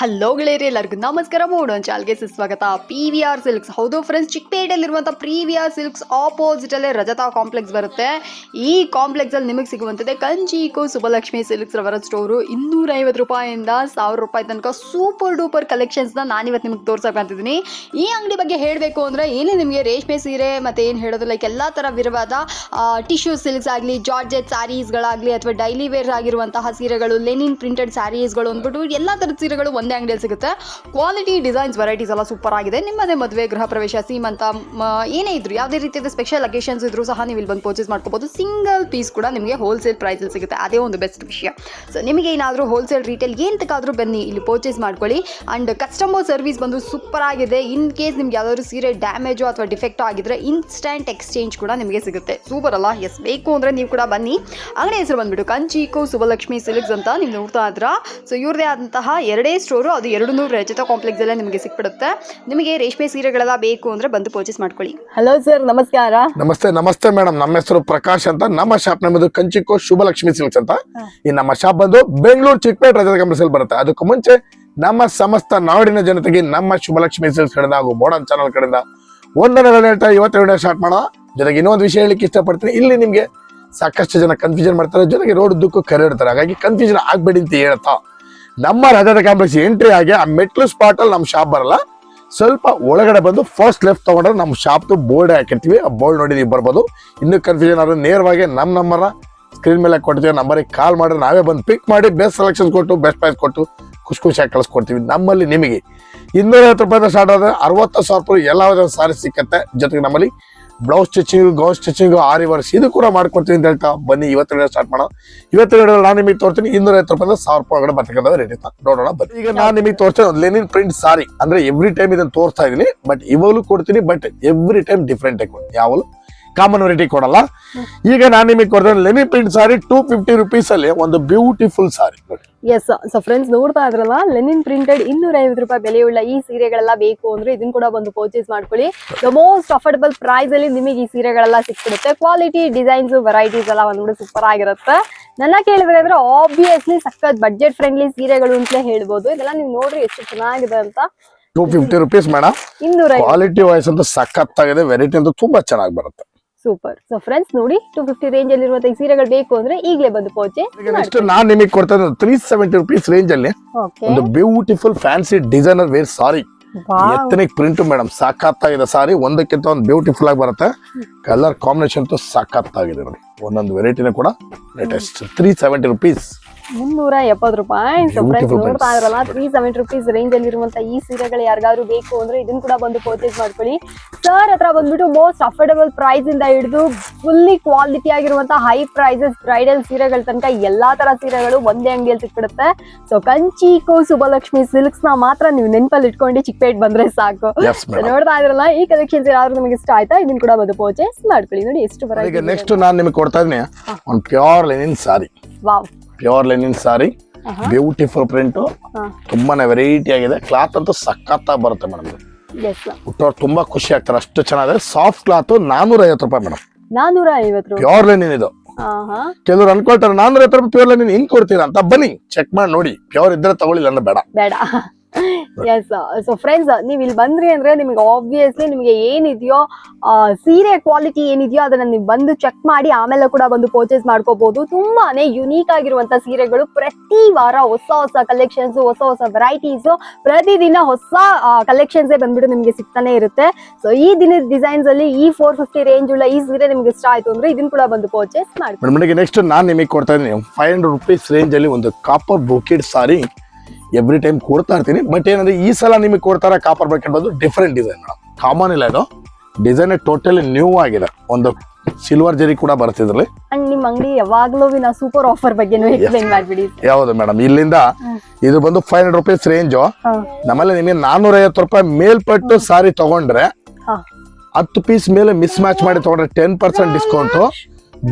Hello ಗೆಳೆಯರಿ, ಎಲ್ಲರಿಗೂ ನಮಸ್ಕಾರ. ಮಾಡೋಣ ಚಾಲ್ಗೆ ಸುಸ್ವಾಗತ. ಪಿ ವಿ ಆರ್ ಸಿಲ್ಕ್ಸ್ ಹೌದು ಫ್ರೆಂಡ್ಸ್ ಚಿಕ್ಕಪೇಟೆಯಲ್ಲಿರುವಂಥ ಪ್ರಿ ವಿ ಆರ್ ಸಿಲ್ಕ್ಸ್ ಆಪೋಸಿಟಲ್ಲೇ ರಜತಾ ಕಾಂಪ್ಲೆಕ್ಸ್ ಬರುತ್ತೆ. ಈ ಕಾಂಪ್ಲೆಕ್ಸ್ ಅಲ್ಲಿ ನಿಮಗೆ ಸಿಗುವಂಥದ್ದೇ ಕಂಚೀಕು ಸುಬ್ಬಲಕ್ಷ್ಮಿ ಸಿಲ್ಕ್ಸ್ ರವರ ಸ್ಟೋರು ಇನ್ನೂರೈವತ್ತು ರೂಪಾಯಿಂದ ಸಾವಿರ ರೂಪಾಯಿ ತನಕ ಸೂಪರ್ ಡೂಪರ್ ಕಲೆಕ್ಷನ್ಸ್ನ ನಾನಿವತ್ತು ನಿಮಗೆ ಇದೀನಿ ಈ ಅಂಗಡಿ ಬಗ್ಗೆ ಹೇಳಬೇಕು ಅಂದರೆ ಏನೇ ನಿಮಗೆ ರೇಷ್ಮೆ ಸೀರೆ ಮತ್ತು ಏನು ಹೇಳೋದು ಲೈಕ್ ಎಲ್ಲ ಥರ ವಿರವಾದ ಟಿಶ್ಯೂ ಸಿಲ್ಕ್ಸ್ ಆಗಲಿ ಜಾರ್ಜೆಟ್ ಸ್ಯಾರೀಸ್ಗಳಾಗಲಿ ಅಥವಾ ಡೈಲಿ ವೇರ್ ಆಗಿರುವಂತಹ ಸೀರೆಗಳು ಲೆನಿನ್ ಪ್ರಿಂಟೆಡ್ ಸ್ಯಾರೀಸ್ಗಳು ಅಂದ್ಬಿಟ್ಟು ಎಲ್ಲ ಥರದ ಸೀರೆಗಳು ಒಂದೇ ಅಂಗಡಿಯಲ್ಲಿ ಸಿಗುತ್ತೆ. ಕ್ವಾಲಿಟಿ ಡಿಸೈನ್ಸ್ ವೆರೈಟೀಸ್ ಎಲ್ಲ ಸೂಪರ್ ಆಗಿದೆ. ನಿಮ್ಮದೇ ಮದುವೆ, ಗೃಹ ಪ್ರವೇಶ, ಸೀಮಂತ ಏನೇ ಇದ್ರು, ಯಾವುದೇ ರೀತಿಯಾದ ಸ್ಪೆಷಲ್ ಅಕೇಶನ್ಸ್ ಇದ್ರೂ ಸಹ ನೀವು ಇಲ್ಲಿ ಬಂದು ಪರ್ಚೇಸ್ ಮಾಡ್ಕೋಬೋದು. ಸಿಂಗಲ್ ಪೀಸ್ ಕೂಡ ನಿಮಗೆ ಹೋಲ್ಸೇಲ್ ಪ್ರೈಸಲ್ಲಿ ಸಿಗುತ್ತೆ. ಅದೇ ಒಂದು ಬೆಸ್ಟ್ ವಿಷಯ. ಸೊ ನಿಮಗೆ ಏನಾದರೂ ಹೋಲ್ಸೇಲ್ ರೀಟೇಲ್ ಎಂತಕ್ಕಾದರೂ ಬನ್ನಿ, ಇಲ್ಲಿ ಪರ್ಚೇಸ್ ಮಾಡ್ಕೊಳ್ಳಿ. ಅಂಡ್ ಕಸ್ಟಮರ್ ಸರ್ವಿಸ್ ಬಂದು ಸೂಪರ್ ಆಗಿದೆ. ಇನ್ ಕೇಸ್ ನಿಮ್ಗೆ ಯಾವ್ದಾದ್ರು ಸೀರೆ ಡ್ಯಾಮೇಜು ಅಥವಾ ಡಿಫೆಕ್ಟ್ ಆಗಿದ್ರೆ ಇನ್ಸ್ಟೆಂಟ್ ಎಕ್ಸ್ಚೇಂಜ್ ಕೂಡ ನಿಮಗೆ ಸಿಗುತ್ತೆ. ಸೂಪರ್ ಅಲ್ಲ? ಎಸ್ ಬೇಕು ಅಂದರೆ ನೀವು ಕೂಡ ಬನ್ನಿ. ಅಂಗಡಿ ಹೆಸರು ಬಂದ್ಬಿಟ್ಟು, ಕಂಚೀಕು, ಸುಬ್ಬಲಕ್ಷ್ಮಿ, ಸಿಲ್ಕ್ಸ್ ಅಂತ ನೀವು ನೋಡ್ತಾ ಇದ್ರ ಸೊ ಇವ್ರದೇ ಆದಂತಹ ಎರಡೇ ಸ್ಟೋರು ಅದು ಎರಡು ನೂರು ಕಾಂಪ್ಲೆಕ್ಸ್ ಕಾಂಪ್ಲೆಕ್ಸಲ್ಲೇ ನಿಮಗೆ ಸಿಕ್ಬಿಡುತ್ತೆ. ನಿಮಗೆ ರೇಷ್ಮೆ ಸೀರೆಗಳೆಲ್ಲ ಬೇಕು ಅಂದರೆ ಬಂದು ಪರ್ಚೇಸ್ ಮಾಡ್ಕೊಳ್ಳಿ. ಹಲೋ ಸರ್ ನಮಸ್ಕಾರ. ನಮಸ್ತೆ ನಮಸ್ತೆ ಮೇಡಮ್ ನಮ್ಮ ಹೆಸರು ಪ್ರಕಾಶ್ ಅಂತ. ನಮ್ಮ ಶಾಪ್ ನಮ್ಮದು ಕಂಚಿಕೋ ಶುಭಲಕ್ಷ್ಮಿ ಸಿಲ್ಕ್ಸ್ ಅಂತ. ಈ ನಮ್ಮ ಶಾಪ್ ಬಂದು ಬೆಂಗಳೂರು ಚಿಕ್ಕಪೇಟೆ ರಜತ ಅಲ್ಲಿ ಬರುತ್ತೆ. ಅದಕ್ಕೂ ಮುಂಚೆ ನಮ್ಮ ಸಮಸ್ತ ನಾಡಿನ ಜನತೆಗೆ ನಮ್ಮ ಶುಭಲಕ್ಷ್ಮಿ ಸಿಲ್ಕ್ಸ್ ಕಡೆಯಿಂದ ಹಾಗೂ ಮೋಡನ್ ಚಾನಲ್ ಕಡೆಯಿಂದ ಒಂದನೇ ಹೇಳ್ತಾ ಇವತ್ತೆರಡನೇ ವಿಡಿಯೋ ಸ್ಟಾರ್ಟ್ ಮಾಡೋಣ. ಜೊತೆಗೆ ಇನ್ನೊಂದು ವಿಷಯ ಹೇಳಿಕ್ಕೆ ಇಷ್ಟಪಡ್ತೀನಿ. ಇಲ್ಲಿ ನಿಮಗೆ ಸಾಕಷ್ಟು ಜನ ಕನ್ಫ್ಯೂಷನ್ ಮಾಡ್ತಾರೆ. ಜೊತೆಗೆ ರೋಡ್ ದುಕ್ಕು ಕರೆ ಇಡ್ತಾರೆ ಹಾಗಾಗಿ ಕನ್ಫ್ಯೂಷನ್ ಆಗ್ಬೇಡಿ ಅಂತ ಹೇಳ್ತಾ. ನಮ್ಮ ರಾಜಾದ ಕಾಂಪ್ಲೆಕ್ಸ್ ಎಂಟ್ರಿ ಆಗಿ ಆ ಮೆಟ್ಲು ಸ್ಪಾಟ್ ಅಲ್ಲಿ ನಮ್ಮ ಶಾಪ್ ಬರಲ್ಲ. ಸ್ವಲ್ಪ ಒಳಗಡೆ ಬಂದು ಫಸ್ಟ್ ಲೆಫ್ಟ್ ತಗೊಂಡ್ರೆ ನಮ್ಮ ಶಾಪ್ದು ಬೋರ್ಡ್ ಹಾಕಿರ್ತೀವಿ. ಆ ಬೋರ್ಡ್ ನೋಡಿದೀವಿ ಬರ್ಬೋದು. ಇನ್ನೂ ಕನ್ಫ್ಯೂಷನ್ ಆದ್ರೆ ನೇರವಾಗಿ ನಮ್ಮ ನಂಬರ್ನ ಸ್ಕ್ರೀನ್ ಮೇಲೆ ಕೊಡ್ತೀವಿ. ನಂಬರಿಗೆ ಕಾಲ್ ಮಾಡಿ ನಾವೇ ಬಂದು ಪಿಕ್ ಮಾಡಿ ಬೆಸ್ಟ್ ಸೆಲೆಕ್ಷನ್ ಕೊಟ್ಟು ಬೆಸ್ಟ್ ಪ್ರೈಸ್ ಕೊಟ್ಟು ಖುಷಿ ಖುಷಿಯಾಗಿ ಕಳಿಸ್ಕೊಡ್ತೀವಿ ನಮ್ಮಲ್ಲಿ ನಿಮಗೆ. ಇನ್ನೂರೈವತ್ತು ರೂಪಾಯಿಂದ ಸ್ಟಾರ್ಟ್ ಆದ್ರೆ ಅರವತ್ತು ಸಾವಿರ ರೂಪಾಯಿ ಎಲ್ಲ ಸಾರಿ ಸಿಕ್ಕತ್ತೆ ಜೊತೆಗೆ ನಮ್ಮಲ್ಲಿ blouse stitching gown stitching aari works ಇದು ಕೂಡ ಮಾಡ್ಕೊಡ್ತೀನಿ ಅಂತ ಹೇಳ್ತಾ ಬನ್ನಿ. ಇವತ್ತು ವಿಡಿಯೋ ಸ್ಟಾರ್ಟ್ ಮಾಡೋಣ. ಇವತ್ತು ವಿಡಿಯೋ ನಾನು ನಿಮಗೆ ತೋರ್ತೀನಿ. ಇನ್ನೂರೈವತ್ತು ರೂಪಾಯಿ ಸಾವಿರ ರೂಪಾಯಿ ಒಳಗಡೆ ಬರ್ತಕ್ಕಂಥ ರೆಡಿ ನೋಡೋಣ. ಬನ್ನಿ. ಈಗ ನಾನು ನಿಮಗೆ ತೋರಿಸ್ತೀನಿ ಲೆನಿನ್ ಪ್ರಿಂಟ್ ಸಾರಿ ಅಂದ್ರೆ ಎವ್ರಿ ಟೈಮ್ ಇದನ್ನು ತೋರಿಸ್ತಾ ಇದೀನಿ ಬಟ್ ಇವಾಗಲೂ ಕೊಡ್ತೀನಿ. ಬಟ್ ಎವ್ರಿ ಟೈಮ್ ಡಿಫ್ರೆಂಟ್ ಆಗಿ ಯಾವಾಗಲೂ ಕಾಮನ್ ವೆರೈಟಿ ಕೊಡಲ್ಲ. ಈಗ ನಾನು ನಿಮಗೆ ಕೊಡ್ತೇನೆ linen print sari two fifty rupees ಅಲ್ಲಿ ಒಂದು ಬ್ಯೂಟಿಫುಲ್ ಸಾರಿ ನೋಡಿ. ಎಸ್ ಸೊ ಫ್ರೆಂಡ್ಸ್ ನೋಡ್ತಾ ಇದ್ರಲ್ಲ ಲೆನಿನ್ ಪ್ರಿಂಟೆಡ್ ಇನ್ನೂರ ಐವತ್ತು ರೂಪಾಯಿ ಬೆಲೆಯುಳ್ಳ ಈ ಸೀರೆಗಳೆಲ್ಲ ಬೇಕು ಅಂದ್ರೆ ಇದನ್ನ ಕೂಡ ಬಂದು ಪರ್ಚೇಸ್ ಮಾಡ್ಕೊಳ್ಳಿ. ದ ಮೋಸ್ಟ್ ಅಫೋರ್ಡಬಲ್ ಪ್ರೈಸ್ ಅಲ್ಲಿ ನಿಮಗೆ ಈ ಸೀರೆಗಳೆಲ್ಲ ಸಿಕ್ಬಿಡುತ್ತೆ. ಕ್ವಾಲಿಟಿ ಡಿಸೈನ್ಸ್ ವೆರೈಟೀಸ್ ಎಲ್ಲ ಒಂದ್ಬಿಟ್ಟು ಸೂಪರ್ ಆಗಿರುತ್ತೆ. ನನ್ನ ಕೇಳಿದ್ರೆ ಅಂದ್ರೆ ಆಬ್ವಿಯಸ್ಲಿ ಸಖತ್ ಬಜೆಟ್ ಫ್ರೆಂಡ್ಲಿ ಸೀರೆಗಳು ಅಂತಲೇ ಹೇಳ್ಬೋದು. ಇದೆಲ್ಲ ನೀವು ನೋಡ್ರಿ ಎಷ್ಟು ಚೆನ್ನಾಗಿದೆ ಅಂತ. ಟೂ ಫಿಫ್ಟಿ ರುಪೀಸ್ ಮೇಡಮ್ ಇನ್ನೂರ ಕ್ವಾಲಿಟಿ ವೈಸ್ ಅಂತೂ ಸಖತ್ತಾಗಿದೆ ವೆರೈಟಿ ಅಂತೂ ತುಂಬಾ ಚೆನ್ನಾಗಿ ಬರುತ್ತೆ. ಸೂಪರ್ ಸೊ ಫ್ರೆಂಡ್ಸ್ ನೋಡಿ ಟೂ ಫಿಫ್ಟಿ ರೇಂಜ್ ಅಲ್ಲಿ ಇರುವಂತ ಈ ಸೀರೆಗಳು ಬೇಕು ಅಂದ್ರೆ ಈಗಲೇ ಬಂದು ಪರ್ಚೇಸ್ ಈಗ ನೆಕ್ಸ್ಟ್ ನಾನ್ ನಿಮಗೆ ಕೊಡ್ತಾ ಇರೋದು ತ್ರೀ ಸೆವೆಂಟಿ ರುಪೀಸ್ ರೇಂಜ್ ಅಲ್ಲಿ ಒಂದು beautiful fancy designer wear sari ಎತ್ತನಿಗೆ print madam ಸಾಕತ್ತಾಗಿದೆ ಸಾರಿ ಒಂದಕ್ಕಿಂತ ಒಂದು ಬ್ಯೂಟಿಫುಲ್ ಆಗಿ ಬರುತ್ತೆ. ಕಲರ್ ಕಾಂಬಿನೇಷನ್ ಅಂತೂ ಸಾಕತ್ತಾಗಿದೆ ನೋಡಿ. ಒಂದೊಂದು ವೆರೈಟಿನೂ ಕೂಡ ಲೇಟೆಸ್ಟ್ ತ್ರೀ ಸೆವೆಂಟಿ ರುಪೀಸ್ ಮುನ್ನೂರ ಎಪ್ಪತ್ತು ರೂಪಾಯಿ ಸೊ ಫ್ರೆಂಡ್ಸ್ ನೋಡ್ತಾ. ಇದ್ರಲ್ಲ ತ್ರೀ ಸೆವೆಂಟಿ ರುಪೀಸ್ ರೇಂಜ್ ಅಲ್ಲಿ ಇರುವಂತ ಈ ಸೀರೆಗಳು ಯಾರಿಗಾದ್ರು ಬೇಕು ಅಂದ್ರೆ ಇದನ್ನ ಕೂಡ ಬಂದು ಪರ್ಚೇಸ್ ಮಾಡ್ಕೊಳ್ಳಿ. ಸರ್ ಹತ್ರ ಬಂದ್ಬಿಟ್ಟು ಮೋಸ್ಟ್ ಅಫೋರ್ಡಬಲ್ ಪ್ರೈಸ್ ಇಂದ ಹಿಡಿದು ಫುಲ್ಲಿ ಕ್ವಾಲಿಟಿ ಆಗಿರುವಂತ ಹೈ ಪ್ರೈಸಸ್ ಬ್ರೈಡಲ್ ಸೀರೆಗಳ ತನಕ ಎಲ್ಲಾ ತರ ಸೀರೆಗಳು ಒಂದೇ ಅಂಗಡಿಯಲ್ಲಿ ಸಿಕ್ಬಿಡುತ್ತೆ. ಸೊ ಕಂಚೀಕು ಸುಬಲಕ್ಷ್ಮಿ ಸಿಲ್ಕ್ಸ್ನ ಮಾತ್ರ ನೀವು ನೆನಪಲ್ಲಿ ಇಟ್ಕೊಂಡು ಚಿಕ್ಕಪೇಟ್ ಬಂದ್ರೆ ಸಾಕು. ನೋಡ್ತಾ ಇದ್ರಲ್ಲ ಈ ಕಲೆಕ್ಷನ್ಸ್ ಯಾರು ನಿಮಗೆ ಇಷ್ಟ ಆಯ್ತಾ? ಇದನ್ನ ಕೂಡ ಬಂದು ಪರ್ಚೇಸ್ ಮಾಡ್ಕೊಳ್ಳಿ. ನೋಡಿ ಎಷ್ಟು ಬರೋದು ನೆಕ್ಸ್ಟ್ ನಾನು ನಿಮಗೆ ಕೊಡ್ತಾ ಒಂದು pure linen sari wow pure linen sari. Beautiful print. ತುಂಬಾನೇ ವೆರೈಟಿ ಆಗಿದೆ. ಕ್ಲಾತ್ ಅಂತೂ ಸಖತ್ತಾಗಿ ಬರುತ್ತೆ ಮೇಡಮ್ ಹುಟ್ಟೋರ್ ತುಂಬಾ ಖುಷಿ ಆಗ್ತಾರೆ. ಅಷ್ಟು ಚೆನ್ನಾಗಿದೆ. ಸಾಫ್ಟ್ ಕ್ಲಾತ್ ನಾನೂರ ಐವತ್ತು ರೂಪಾಯಿ ಮೇಡಮ್ ನಾನೂರ ಐವತ್ತು ರೂಪಾಯಿ. ಪ್ಯೂರ್ ಲೆನಿನ್ ಇದು. ಕೆಲವರು ಅನ್ಕೊಳ್ತಾರೆ ನಾನೂರ ಐವತ್ತು ರೂಪಾಯಿ ಪ್ಯೂರ್ ಲೆನಿನ್ ಹಿಂಗ್ ಕೊಡ್ತೀರಾ ಅಂತ. ಬನ್ನಿ ಚೆಕ್ ಮಾಡಿ ನೋಡಿ. ಪ್ಯೂರ್ ಇದ್ರೆ ತಗೊಳ್ಳಿಲ್ಲ ಅಂದ್ರೆ ಬೇಡ. ಬೇಡ. ಎಸ್ ಸೊ ಫ್ರೆಂಡ್ಸ್ ನೀವು ಇಲ್ಲಿ ಬಂದ್ರಿ ಅಂದ್ರೆ ನಿಮಗೆ ಆಬ್ವಿಯಸ್ಲಿ ನಿಮಗೆ ಏನಿದೆಯೋ ಸೀರೆ ಕ್ವಾಲಿಟಿ ಏನಿದೆಯೋ ಅದನ್ನ ನೀವು ಬಂದು ಚೆಕ್ ಮಾಡಿ ಆಮೇಲೆ ಕೂಡ ಬಂದು ಪರ್ಚೇಸ್ ಮಾಡ್ಕೋಬಹುದು ತುಂಬಾನೇ ಯುನೀಕ್ ಆಗಿರುವಂತ ಸೀರೆಗಳು ಪ್ರತಿ ವಾರ ಹೊಸ ಹೊಸ ಕಲೆಕ್ಷನ್ಸ್ ಹೊಸ ಹೊಸ ವೆರೈಟೀಸ್ ಪ್ರತಿದಿನ ಹೊಸ ಕಲೆಕ್ಷನ್ಸ್ ಬಂದ್ಬಿಟ್ಟು ನಿಮಗೆ ಸಿಗ್ತಾನೆ ಇರುತ್ತೆ. ಸೊ ಈ ದಿನದ ಡಿಸೈನ್ಸ್ ಅಲ್ಲಿ ಈ ಫೋರ್ ಫಿಫ್ಟಿ ರೇಂಜ್ ಉಳ್ಳ ಈ ಸೀರೆ ನಿಮ್ಗೆ ಇಷ್ಟ ಆಯ್ತು ಅಂದ್ರೆ ಇದನ್ನ ಕೂಡ ಬಂದು ಪರ್ಚೇಸ್ ಮಾಡಿ ಮೇಡಮ್ ನೆಕ್ಸ್ಟ್ ನಾನು ನಿಮಗೆ ಕೊಡ್ತಾ ಇದ್ದೀನಿ. ಫೈವ್ ಹಂಡ್ರೆಡ್ ರುಪೀಸ್ ರೇಂಜ್ ಅಲ್ಲಿ ಒಂದು copper brocade sari every time ಕೊಡ್ತಾ ಇರ್ತೀನಿ. ಬಟ್ ಏನಂದ್ರೆ ಈ ಸಲ ನಿಮಗೆ ಕೊಡ್ತಾರ ಕಾಪರ್ ಬಕೆಟ್ ಬಂದು ಡಿಫ್ರೆಂಟ್ ಡಿಸೈನ್ ಮೇಡಮ್ ಕಾಮನ್ ಇಲ್ಲ ಅದು ಡಿಸೈನ್ ಟೋಟಲಿ ನ್ಯೂ ಆಗಿದೆ. ಒಂದು ಸಿಲ್ವರ್ ಜರಿ ಕೂಡ ಬರ್ತಿದ್ರಲ್ಲಿ ಅಂಡ್ ನಿಮ್ ಅಂಗಡಿ ಯಾವಾಗ್ಲೂ ಸೂಪರ್ ಆಫರ್ ಬಗ್ಗೆ ಎಕ್ಸ್ಪ್ಲೈನ್ ಮಾಡ್ಬಿಡಿ. ಯಾವುದು ಮೇಡಮ್ ಇಲ್ಲಿಂದ ಇದು ಬಂದು ಫೈವ್ ಹಂಡ್ರೆಡ್ ರುಪೀಸ್ ರೇಂಜು ನಮ್ಮಲ್ಲಿ ನಿಮಗೆ ನಾನೂರ ಐವತ್ತು ರೂಪಾಯಿ ಮೇಲ್ಪಟ್ಟು ಸಾರಿ ತಗೊಂಡ್ರೆ ಹತ್ತು ಪೀಸ್ ಮೇಲೆ ಮಿಸ್ ಮ್ಯಾಚ್ ಮಾಡಿ ತಗೊಂಡ್ರೆ ಟೆನ್ ಪರ್ಸೆಂಟ್ ಡಿಸ್ಕೌಂಟ್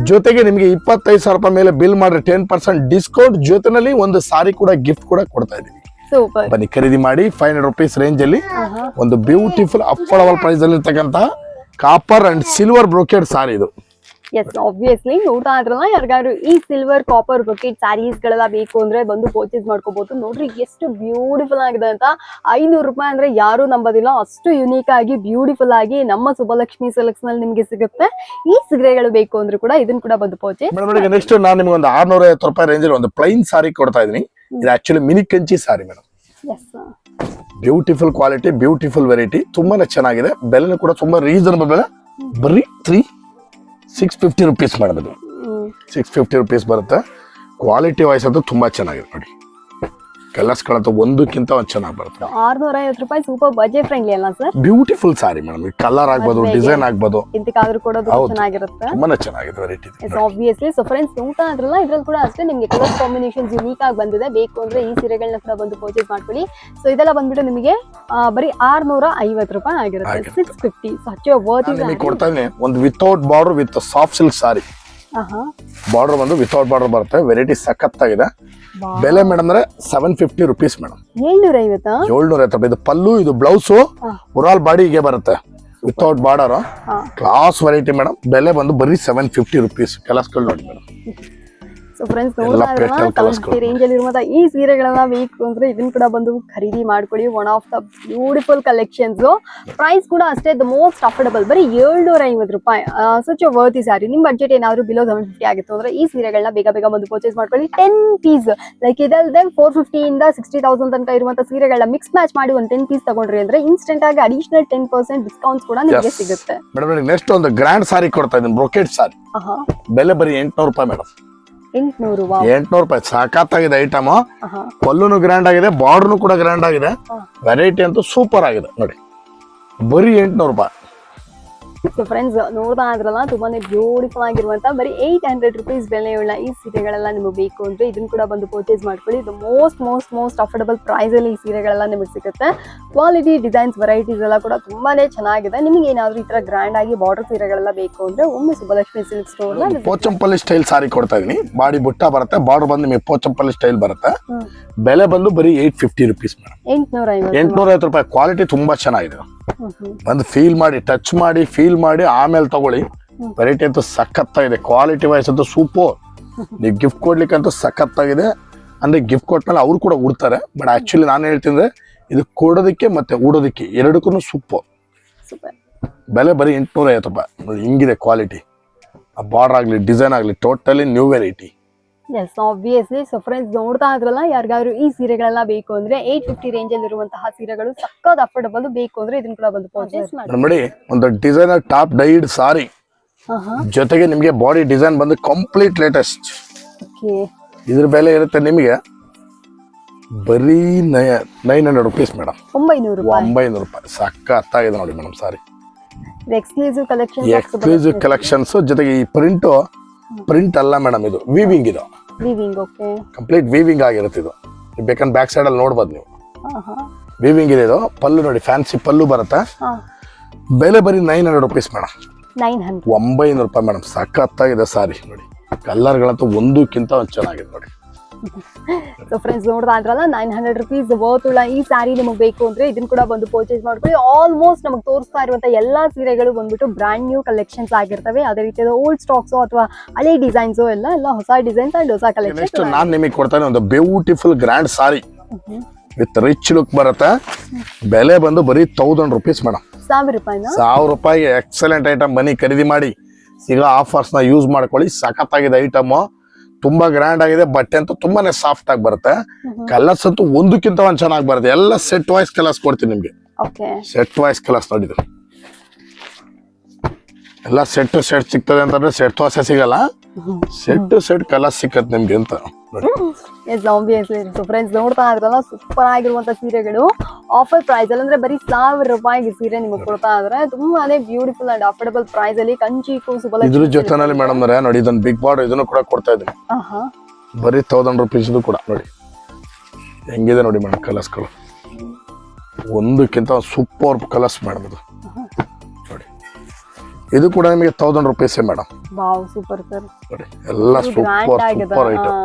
ಜೊತೆಗೆ ನಿಮಗೆ ಇಪ್ಪತ್ತೈದು ಸಾವಿರ ರೂಪಾಯಿ ಮೇಲೆ ಬಿಲ್ ಮಾಡಿದ್ರೆ ಟೆನ್ ಪರ್ಸೆಂಟ್ ಡಿಸ್ಕೌಂಟ್ ಜೊತೆನಲ್ಲಿ ಒಂದು ಸಾರಿ ಕೂಡ ಗಿಫ್ಟ್ ಕೂಡ ಕೊಡ್ತಾ ಇದೀವಿ ಸೂಪರ್ ಬನ್ನಿ ಖರೀದಿ ಮಾಡಿ ಫೈವ್ ಹಂಡ್ರೆಡ್ ರುಪೀಸ್ ರೇಂಜ್ ಅಲ್ಲಿ ಒಂದು ಬ್ಯೂಟಿಫುಲ್ ಅಫೋರ್ಡಬಲ್ ಪ್ರೈಸ್ ಅಲ್ಲಿ ಇರ್ತಕ್ಕಂತಹ copper and silver brocade sari ಇದು. ಎಸ್ ಆಬ್ವಿಯಸ್ಲಿ ನೋಡ್ತಾ ಇದ್ರಲ್ಲ ಯಾರಿಗಾದ್ರು ಈ ಸಿಲ್ವರ್ ಕಾಪರ್ ಬಕೆಟ್ ಸ್ಯಾರೀಸ್ ಗಳೆಲ್ಲ ಬೇಕು ಅಂದ್ರೆ ಬಂದು ಪರ್ಚೇಸ್ ಮಾಡ್ಕೋಬಹುದು ನೋಡ್ರಿ ಎಷ್ಟು ಬ್ಯೂಟಿಫುಲ್ ಆಗಿದೆ ಅಂತ. ಐನೂರು ರೂಪಾಯಿ ಅಂದ್ರೆ ಯಾರು ನಂಬೋದಿಲ್ಲ. ಅಷ್ಟು ಯುನೀಕ್ ಆಗಿ ಬ್ಯೂಟಿಫುಲ್ ಆಗಿ ನಮ್ಮ ಸುಬ್ಬಲಕ್ಷ್ಮಿ ಸಿಲ್ಕ್ಸ್ನಲ್ಲಿ ನಿಮ್ಗೆ ಸಿಗುತ್ತೆ. ಈ ಸೀರೆಗಳು ಬೇಕು ಅಂದ್ರೆ ಕೂಡ ಇದನ್ನ ಕೂಡ ಬಂದು ಪರ್ಚೇಸ್ ನೆಕ್ಸ್ಟ್ ನಾನು ನಿಮ್ಗೆ ಒಂದು ಆರ್ನೂರ ಐವತ್ತು ರೂಪಾಯಿ ರೇಂಜ್ ಒಂದು ಪ್ಲೈನ್ ಸಾರಿ ಕೊಡ್ತಾ ಇದೀನಿ ಇದು actually mini Kanchi sari madam beautiful quality beautiful variety ತುಂಬಾನೇ ಚೆನ್ನಾಗಿದೆ. ಬೆಲೆನೂ ಕೂಡ ತುಂಬಾ ರೀಸನಬಲ್ ಬೆಲೆ. ಬರೀ ತ್ರೀ ಸಿಕ್ಸ್ ಫಿಫ್ಟಿ ರುಪೀಸ್ ಇದು ಸಿಕ್ಸ್ ಫಿಫ್ಟಿ ರುಪೀಸ್ ಬರುತ್ತೆ. ಕ್ವಾಲಿಟಿ ವೈಸ್ ಅಂತೂ ತುಂಬ ಚೆನ್ನಾಗಿದೆ ನೋಡಿ ಕಲರ್ಸ್ಗಳಂತೂ ಒಂದಕ್ಕಿಂತ ಒಂದು ಚೆನ್ನಾಗಿ ಬರುತ್ತೆ. ಆರ್ನೂರ ಐವತ್ತು ರೂಪಾಯಿ ಸೂಪರ್ ಬಜೆಟ್ ಫ್ರೆಂಡ್ಲಿ ಅಲ್ಲ sir beautiful sari madam colour ಆಗ್ಬೋದು ಡಿಸೈನ್ ಆಗ್ಬೋದು. ಇಂತಕ್ಕಾದ್ರೂ ಕೂಡ. ಚೆನ್ನಾಗಿರುತ್ತೆ. ತುಂಬಾನೇ ಚೆನ್ನಾಗಿದೆ ವೆರೈಟಿ ಆಬ್ವಿಯಸ್ಲಿ ಸೊ ಫ್ರೆಂಡ್ಸ್ ನೋಡ್ತಾ ಇದ್ರಲ್ಲ ಇದ್ರಲ್ಲಿ ಕೂಡ ಅಷ್ಟೇ ನಿಮಗೆ ಕಲರ್ ಕಾಂಬಿನೇಷನ್ಸ್ ಯುನೀಕ್ ಆಗಿ ಬಂದಿದೆ. ಬೇಕು ಅಂದ್ರೆ ಈ ಸೀರೆಗಳನ್ನ ಕೂಡ ಬಂದು ಪರ್ಚೇಸ್ ಮಾಡ್ಕೊಳ್ಳಿ. ಸೊ ಇದೆಲ್ಲ ಬಂದ್ಬಿಟ್ಟು ನಿಮಗೆ ಬರೀ ಆರ್ನೂರ ಐವತ್ತು ರೂಪಾಯಿ ಆಗಿರುತ್ತೆ. ಸಿಕ್ಸ್ ಫಿಫ್ಟಿ ಸಚ್ ವರ್ತ್ ಇದೆ ನಿಮಗೆ ಕೊಡ್ತಾ ಒಂದು without border with soft silk sari border ಬಂದು ವಿತೌಟ್ ಬಾರ್ಡರ್ ಬರುತ್ತೆ. ವೆರೈಟಿ ಸಖತ್ತಾಗಿದೆ. ಬೆಲೆ ಮೇಡಮ್ ಅಂದ್ರೆ ಸೆವೆನ್ ಫಿಫ್ಟಿ ರುಪೀಸ್ ಮೇಡಮ್ ಏಳ್ನೂರ ಐವತ್ತಾ ಏಳ್ನೂರ ಐವತ್ತು ರೂಪಾಯಿ. ಇದು ಪಲ್ಲು ಇದು ಬ್ಲೌಸು ಹಾ. ಉರಾಲ್ ಬಾಡಿಗೆ ಬರುತ್ತೆ. Without border. Class variety madam ಬೆಲೆ ಬಂದು ಬರೀ ಸೆವೆನ್ ಫಿಫ್ಟಿ ರುಪೀಸ್ ಕೆಲಸಗಳು ನೋಡಿ ಮೇಡಮ್ ಸೊ ಫ್ರೆಂಡ್ಸ್ ನೋಡ್ತಾ ಸೆವೆಂಟಿ ರೇಂಜ್ ಅಲ್ಲಿ ಇರುವಂತಹ ಈ ಸೀರೆಗಳನ್ನ ಬೇಕು ಅಂದ್ರೆ ಇದನ್ನ ಕೂಡ ಬಂದು ಖರೀದಿ ಮಾಡ್ಕೊಳ್ಳಿ one of the beautiful collections price ಕೂಡ ಅಷ್ಟೇ ದ ಮೋಸ್ಟ್ ಅಫೋರ್ಡಬಲ್ ಬರೀ ಏಳ್ನೂರ ಐವತ್ತು ರೂಪಾಯಿ ಸಚ್ ವರ್ತಿ ಸಾರಿ ನಿಮ್ ಬಜೆಟ್ ಏನಾದ್ರು ಬಿಲೋ ಸೆವೆನ್ ಫಿಫ್ಟಿ ಆಗಿತ್ತು ಅಂದ್ರೆ ಈ ಸೀರೆಗಳನ್ನ ಬೇಗ ಬೇಗ ಬಂದು ಪರ್ಚೇಸ್ ಮಾಡ್ಕೊಳ್ಳಿ. ಟೆನ್ ಪೀಸ್ ಲೈಕ್ ಇದಲ್ದೆ ಫೋರ್ ಫಿಫ್ಟಿ ಇಂದ ಸಿಕ್ಸ್ಟಿ ತೌಸಂಡ್ ತನಕ ಇರುವಂತ ಸೀರೆಗಳನ್ನ ಮಿಕ್ಸ್ ಮ್ಯಾಚ್ ಮಾಡಿ ಒಂದು ಟೆನ್ ಪೀಸ್ ತಗೊಂಡ್ರಿ ಅಂದ್ರೆ ಇನ್ಸ್ಟೆಂಟ್ ಆಗಿ ಅಡಿಷನಲ್ ಟೆನ್ ಪರ್ಸೆಂಟ್ ಡಿಸ್ಕೌಂಟ್ ಕೂಡ ನಿಮಗೆ ಸಿಗುತ್ತೆ. ಮೇಡಮ್ ನೆಕ್ಸ್ಟ್ ಒಂದು ಗ್ರ್ಯಾಂಡ್ ಸಾರಿ ಕೊಡ್ತಾ ಇದ್ದೀನಿ. ಬ್ರೋಕೆಟ್ ಸಾರಿ ಬೆಲೆ ಬರೀ ಎಂಟ್ನೂರು ರೂಪಾಯಿ ಮೇಡಮ್ ಎಂಟ್ನೂರು ಎಂಟ್ನೂರು ರೂಪಾಯಿ. ಸಾಕಾತ್ತಾಗಿದೆ ಐಟಮ್ ಪಲ್ಲುನು ಗ್ರ್ಯಾಂಡ್ ಆಗಿದೆ ಬಾರ್ಡರ್ನು ಕೂಡ ಗ್ರ್ಯಾಂಡ್ ಆಗಿದೆ. ವೆರೈಟಿ ಅಂತೂ ಸೂಪರ್ ಆಗಿದೆ. ನೋಡಿ. ಬರೀ ಎಂಟ್ನೂರು ರೂಪಾಯಿ. ಸೊ ಫ್ರೆಂಡ್ಸ್ ನೋಡ್ತಾ ಇದ್ರಲ್ಲ ತುಂಬಾನೇ ಬ್ಯೂಟಿಫುಲ್ ಆಗಿರುವಂತ ಬರೀ ಏಯ್ಟ್ ಹಂಡ್ರೆಡ್ ರುಪೀಸ್ ಬೆಲೆಯುಳ್ಳ ಈ ಸೀರೆಗಳೆಲ್ಲ ನಿಮಗೆ ಬೇಕು ಅಂದ್ರೆ ಇದನ್ನ ಕೂಡ ಬಂದು ಪರ್ಚೇಸ್ ಮಾಡ್ಕೊಳ್ಳಿ. ಇದು most most most affordable price ಅಲ್ಲಿ ಈ ಸೀರೆಗಳೆಲ್ಲ ನಿಮಗೆ ಸಿಗುತ್ತೆ. ಕ್ವಾಲಿಟಿ ಡಿಸೈನ್ಸ್ ವೆರೈಟೀಸ್ ಎಲ್ಲ ಕೂಡ ತುಂಬಾನೇ ಚೆನ್ನಾಗಿದೆ. ನಿಮಗೆ ಏನಾದ್ರೂ ಈ ತರ ಗ್ರ್ಯಾಂಡ್ ಆಗಿ ಬಾರ್ಡರ್ ಸೀರೆಗಳೆಲ್ಲ ಬೇಕು ಅಂದ್ರೆ ಒಮ್ಮೆ Subbalakshmi silk store Pochampally style sari ಕೊಡ್ತಾ ಇದೀನಿ. ಬಾಡಿ ಬುಟ್ಟ ಬರುತ್ತೆ ಬಾರ್ಡರ್ ಬಂದು ನಿಮಗೆ ಪೋಚಂಪಲ್ಲಿ ಸ್ಟೈಲ್ ಬರುತ್ತೆ. ಬೆಲೆ ಬಂದು ಬರೀ ಏಟ್ ಫಿಫ್ಟಿ ರುಪೀಸ್ ಮೇಡಮ್ ಎಂಟ್ನೂರ ಐವತ್ತು ರೂಪಾಯಿ ಕ್ವಾಲಿಟಿ ತುಂಬಾ ಚೆನ್ನಾಗಿದೆ. ಬಂದು ಫೀಲ್ ಮಾಡಿ ಟಚ್ ಮಾಡಿ ಫೀಲ್ ಮಾಡಿ ಆಮೇಲೆ ತಗೊಳ್ಳಿ. ವೆರೈಟಿ ಅಂತೂ ಸಖತ್ತಾಗಿದೆ. ಕ್ವಾಲಿಟಿ ವೈಸ್ ಅಂತೂ ಸೂಪರ್ ನೀವು ಗಿಫ್ಟ್ ಕೊಡ್ಲಿಕ್ಕೆ ಅಂತೂ ಸಖತ್ತಾಗಿದೆ. ಅಂದ್ರೆ ಗಿಫ್ಟ್ ಕೊಟ್ಟಮೇಲೆ ಅವ್ರು ಕೂಡ ಉಡ್ತಾರೆ. ಬಟ್ ಆಕ್ಚುಲಿ ನಾನು ಹೇಳ್ತೀನಿ ಇದು ಕೊಡೋದಕ್ಕೆ ಮತ್ತೆ ಉಡೋದಕ್ಕೆ ಎರಡಕ್ಕೂ ಸೂಪರ್ ಬೆಲೆ ಬರೀ ಎಂಟುನೂರ ಐವತ್ತು ರೂಪಾಯಿ ಹಿಂಗಿದೆ ಕ್ವಾಲಿಟಿ ಆ ಬಾರ್ಡರ್ ಆಗಲಿ ಡಿಸೈನ್ ಆಗಲಿ totally new variety yes obviously so friends ನೋಡ್ತಾ ಇದ್ರಲ್ಲ ಯಾರಿಗಾದ್ರು ಈ ಸೀರೆಗಳೆಲ್ಲ ಬೇಕು ಅಂದ್ರೆ ಏಟ್ ಫಿಫ್ಟಿ ರೇಂಜ್ ಅಲ್ಲಿ ಇರುವಂತಹ ಸೀರೆಗಳು ಸಕ್ಕತ್ ಅಫೋರ್ಡಬಲ್ ಬೇಕು ಅಂದ್ರೆ ಇದನ್ನ ಕೂಡ ಬಂದು ಪರ್ಚೇಸ್ ಮಾಡಿ. ನೋಡಿ ಒಂದು ಡಿಸೈನರ್ ಟಾಪ್ ಡೈಡ್ ಸಾರಿ ಜೊತೆಗೆ ನಿಮಗೆ ಬಾಡಿ ಡಿಸೈನ್ ಬಂದು ಕಂಪ್ಲೀಟ್ ಲೇಟೆಸ್ಟ್ ಓಕೆ ಇದ್ರ ಬೆಲೆ ಇರುತ್ತೆ ನಿಮಗೆ ಬರೀ ನೈನ್ ಹಂಡ್ರೆಡ್ ರುಪೀಸ್ ಮೇಡಮ್ ಒಂಬೈನೂರು ರೂಪಾಯಿ. ಒಂಬೈನೂರು ರೂಪಾಯಿ. ಸಖತ್ತಾಗಿದೆ ನೋಡಿ madam sari exclusive collection exclusive collections ಜೊತೆಗೆ ಈ ಪ್ರಿಂಟು ಪ್ರಿಂಟ್ ಅಲ್ಲ ಮೇಡಮ್ ಇದು. ವಿವಿಂಗ್ ಇದು. ವಿವಿಂಗ್ ಓಕೆ ಕಂಪ್ಲೀಟ್ ವೀವಿಂಗ್ ಆಗಿರುತ್ತೆ ಇದು. ನೀವು ಬೇಕಂದ್ರೆ ಬ್ಯಾಕ್ ಸೈಡ್ ಅಲ್ಲಿ ನೋಡ್ಬೋದು ನೀವು. ವೀವಿಂಗ್ ಇದೆ ಇದು. ಪಲ್ಲು ನೋಡಿ ಫ್ಯಾನ್ಸಿ ಪಲ್ಲು ಬರುತ್ತೆ? ಬೆಲೆ ಬರೀ nine hundred rupees madam nine hundred ಒಂಬೈನೂರು ರೂಪಾಯಿ ಮೇಡಮ್ ಸಖತ್ತಾಗಿದೆ ಸಾರಿ ನೋಡಿ. ಕಲರ್ಗಳಂತೂ ಒಂದಕ್ಕಿಂತ ಒಂದು ಚೆನ್ನಾಗಿದೆ ನೋಡಿ. ಸೊ ಫ್ರೆಂಡ್ಸ್ ನೋಡ್ತಾ ಇದ್ರಲ್ಲ ನೈನ್ ಹಂಡ್ರೆಡ್ ರುಪೀಸ್ ವರ್ತ್ ಉಳ್ಳ ಈ ಸ್ಯಾರಿ ನಿಮಗೆ ಬೇಕು ಅಂದ್ರೆ ಇದನ್ನ ಕೂಡ ಬಂದು ಪರ್ಚೇಸ್ ಮಾಡ್ಕೊಳ್ಳಿ. ಆಲ್ಮೋಸ್ಟ್ ನಮಗೆ ತೋರಿಸ್ತಾ ಇರುವಂತ ಎಲ್ಲಾ ಸೀರೆಗಳು ಬಂದ್ಬಿಟ್ಟು ಬ್ರ್ಯಾಂಡ್ ನ್ಯೂ ಕಲೆಕ್ಷನ್ಸ್ ಆಗಿರ್ತವೆ. ಅದೇ ರೀತಿಯಾದ ಓಲ್ಡ್ ಸ್ಟಾಕ್ಸ್ ಅಥವಾ ಹಳೆ ಡಿಸೈನ್ಸ್ ಎಲ್ಲ ಎಲ್ಲ ಹೊಸ ಡಿಸೈನ್ಸ್ ಅಂಡ್ ಹೊಸ ಕಲೆಕ್ಷನ್ ನಾನು ನಿಮಗೆ ಕೊಡ್ತಾನೆ ಒಂದು beautiful grand sari with rich look ಬರುತ್ತೆ. ಬೆಲೆ ಬಂದು ಬರೀ ತೌಸಂಡ್ ರುಪೀಸ್ ಮೇಡಮ್ ಸಾವಿರ ರೂಪಾಯಿ ಸಾವಿರ ರೂಪಾಯಿಗೆ ಎಕ್ಸಲೆಂಟ್ ಐಟಮ್ ಮನಿ ಖರೀದಿ ಮಾಡಿ. ಸಿಗೋ ಆಫರ್ಸ್ನ ಯೂಸ್ ಮಾಡ್ಕೊಳ್ಳಿ. ಸಖತ್ತಾಗಿದೆ ಐಟಮ್ ತುಂಬಾ ಗ್ರ್ಯಾಂಡ್ ಆಗಿದೆ ಬಟ್ಟೆ ಅಂತೂ ತುಂಬಾನೇ ಸಾಫ್ಟ್ ಆಗಿ ಬರುತ್ತೆ. ಕಲರ್ಸ್ ಅಂತೂ ಒಂದಕ್ಕಿಂತ ಒಂದ್ ಚೆನ್ನಾಗಿ ಬರುತ್ತೆ. ಎಲ್ಲ ಸೆಟ್ ವೈಸ್ ಕಲರ್ಸ್ ಕೊಡ್ತೀನಿ ನಿಮ್ಗೆ. ಸೆಟ್ ವೈಸ್ ಕಲರ್ಸ್ ನೋಡಿದ್ರು. ಎಲ್ಲ ಸೆಟ್ ಸೆಟ್ ಸಿಗ್ತದೆ ಅಂತಂದ್ರೆ ಸೆಟ್ ವಾಸೆ ಸಿಗಲ್ಲ. ಸೆಟ್ ಸೆಟ್ ಕಲರ್ ಸಿಕ್ಕತ್ ನಿಮ್ಗೆ ಅಂತ. ಎಸ್ ಆಬ್ವಿಯಸ್ಲಿ ಸೊ ಫ್ರೆಂಡ್ಸ್ ನೋಡ್ತಾ ಇದ್ರಲ್ಲ ಸೂಪರ್ ಆಗಿರುವಂತ ಸೀರೆಗಳು. ಆಫರ್ ಪ್ರೈಸ್ ಅಲ್ಲಿ ಅಂದ್ರೆ ಬರೀ ಸಾವಿರ ರೂಪಾಯಿಗೆ ಸೀರೆ ನಿಮಗೆ ಕೊಡ್ತಾ ಇದ್ರೆ. ತುಂಬಾನೇ ಬ್ಯೂಟಿಫುಲ್ ಅಂಡ್ ಅಫೋರ್ಡಬಲ್ ಪ್ರೈಸ್ ಅಲ್ಲಿ ಕಂಚಿ ಕೂಸುಬಲ ಇದ್ರ ಜೊತೆನಲ್ಲಿ ಮೇಡಮ್ ನೋಡಿ ಇದೊಂದು ಬಿಗ್ ಬಾಡ್ ಇದನ್ನು ಕೂಡ ಕೊಡ್ತಾ ಇದ್ದೀನಿ. ಬರೀ ತೌಸಂಡ್ ರುಪೀಸ್ ಕೂಡ ನೋಡಿ. ಹೆಂಗಿದೆ ನೋಡಿ ಮೇಡಮ್ ಕಲರ್ಸ್ಗಳು. ಒಂದಕ್ಕಿಂತ ಸೂಪರ್ ಕಲರ್ಸ್ ಮೇಡಮ್ ಇದು. ನೋಡಿ. ಇದು ಕೂಡ ನಿಮಗೆ ತೌಸಂಡ್ ರುಪೀಸೇ ಮೇಡಮ್ ವಾವ್ ಸೂಪರ್ ಸರ್ ಎಲ್ಲ ಸೂಪರ್ ಸೂಪರ್ ಐಟಮ್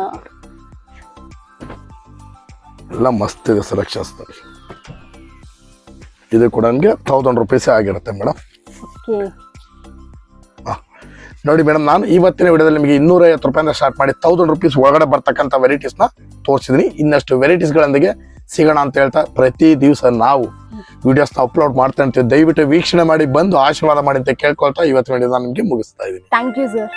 ಎಲ್ಲ ಮಸ್ತ್ ಇದೆ ಸೆಲೆಕ್ಷನ್ಸ್ ಇದು ಕೂಡ ನಿಮಗೆ ತೌಸಂಡ್ ರುಪೀಸೇ ಆಗಿರುತ್ತೆ ಮೇಡಮ್ ಓಕೆ ನೋಡಿ ಮೇಡಮ್ ನಾನು ಇವತ್ತಿನ ವಿಡಿಯೋದಲ್ಲಿ ನಿಮಗೆ ಇನ್ನೂರ ಐವತ್ತು ರೂಪಾಯಿಂದ ಸ್ಟಾರ್ಟ್ ಮಾಡಿ ತೌಸಂಡ್ ರುಪೀಸ್ ಒಳಗಡೆ ಬರ್ತಕ್ಕಂಥ ವೆರೈಟೀಸ್ನ ತೋರಿಸಿದ್ದೀನಿ ತೋರಿಸಿದೀನಿ. ಇನ್ನಷ್ಟು ವೆರೈಟೀಸ್ ಗಳೊಂದಿಗೆ ಸಿಗೋಣ ಅಂತ ಹೇಳ್ತಾ ಪ್ರತಿ ದಿವಸ ನಾವು ವಿಡಿಯೋಸ್ ಅಪ್ಲೋಡ್ ಮಾಡ್ತಾ ಇರ್ತೀವಿ ದಯವಿಟ್ಟು ವೀಕ್ಷಣೆ ಮಾಡಿ ಬಂದು ಆಶೀರ್ವಾದ ಮಾಡಿ ಅಂತ ಕೇಳ್ಕೊಳ್ತಾ ಇವತ್ತಿನ ನಾನು ನಿಮಗೆ ಮುಗಿಸ್ತಾ ಇದ್ದೀನಿ. Thank you sir